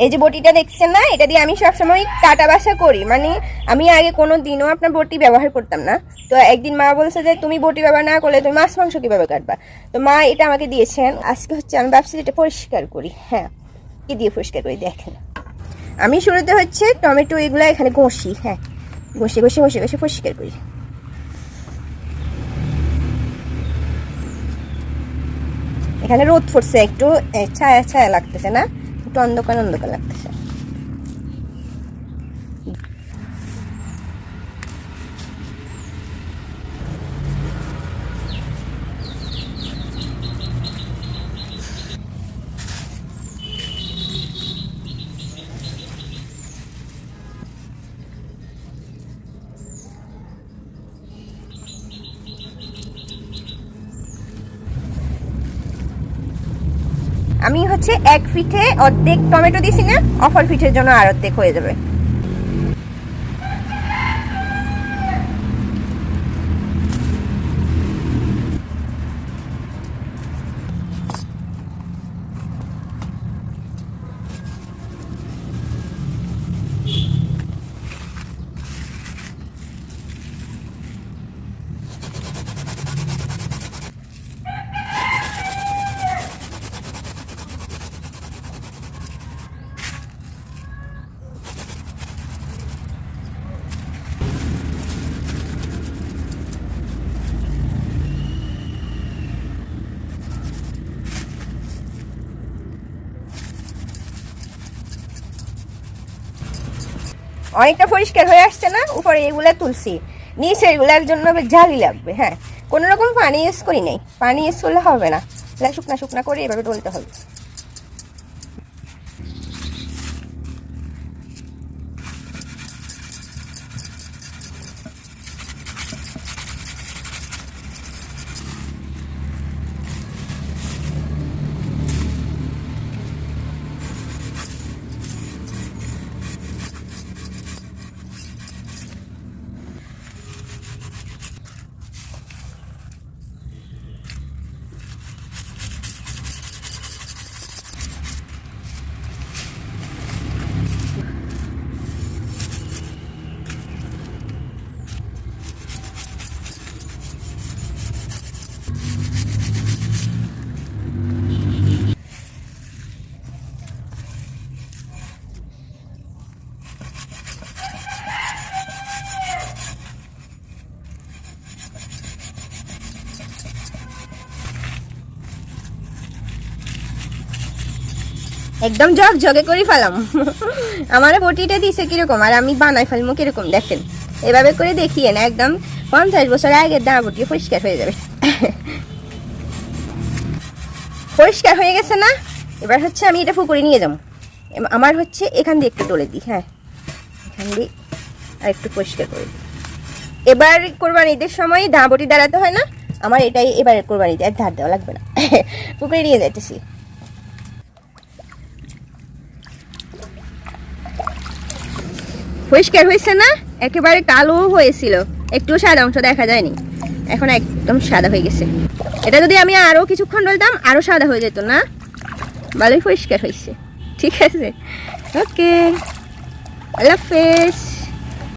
এই যে বটিটা দেখছেন না, এটা দিয়ে আমি সবসময় কাটা বাসা করি। মানে আমি আগে কোনো দিনও আপনার বটি ব্যবহার করতাম না। তো একদিন মা বলছে যে, তুমি বটি ব্যবহার না করলে তুমি মাছ, মাংস কীভাবে কাটবা? তো মা এটা আমাকে দিয়েছেন। আজকে হচ্ছে আমি যে এটা পরিষ্কার করি। হ্যাঁ কি দিয়ে পরিষ্কার করি দেখেন। আমি শুরুতে হচ্ছে টমেটো এগুলো এখানে ঘষি হ্যাঁ। ঘষে ঘষে ঘষে ঘষে পরিষ্কার করি। এখানে রোদ পড়ছে একটু ছায়া ছায়া লাগতেছে না? একটু অন্ধকার অন্ধকার লাগতেছে আমি হচ্ছে এক ফিটে অর্ধেক টমেটো দিছি না অফার ফিটের জন্য আর অর্ধেক হয়ে যাবে। অনেকটা পরিষ্কার হয়ে আসছে না? উপরে এগুলো তুলসি নিচে এগুলোর জন্য ঝালি লাগবে হ্যাঁ। কোনো রকম পানি ইউজ করি নাই। পানি ইউজ করলে হবে না। শুকনা শুকনা করে এভাবে ডলতে হবে। একদম জগ জগে করে ফেলাম। আমার বটিটা দিছে কীরকম? আর আমি বানাই ফেলব কীরকম? দেখেন। এভাবে করে দেখিয়ে না, একদম পঞ্চাশ বছর আগের দা বটি পরিষ্কার হয়ে যাবে। পরিষ্কার হয়ে গেছে না? এবার হচ্ছে আমি এটা ফুকুরে নিয়ে যাব। আমার হচ্ছে এখান দিয়ে একটু ডলে দিই হ্যাঁ। এখান দিয়ে আর একটু পরিষ্কার করে দিই। এবার কোরবানিদের সময় দা বটি দাঁড়াতে হয় না? আমার এটাই এবার কোরবানিতে আর ধার দেওয়া লাগবে না। পুকুরে নিয়ে যাইতেছি। পরিষ্কার হয়েছে না, একেবারে কালো হয়েছিল। একটু সাদা অংশ দেখা যায়নি। এখন একদম সাদা হয়ে গেছে। এটা যদি আমি আরও কিছুক্ষণ বলতাম আরও সাদা হয়ে যেত না। ভালোই পরিষ্কার হয়েছে। ঠিক আছে? ওকে আল্লাহ হাফেজ।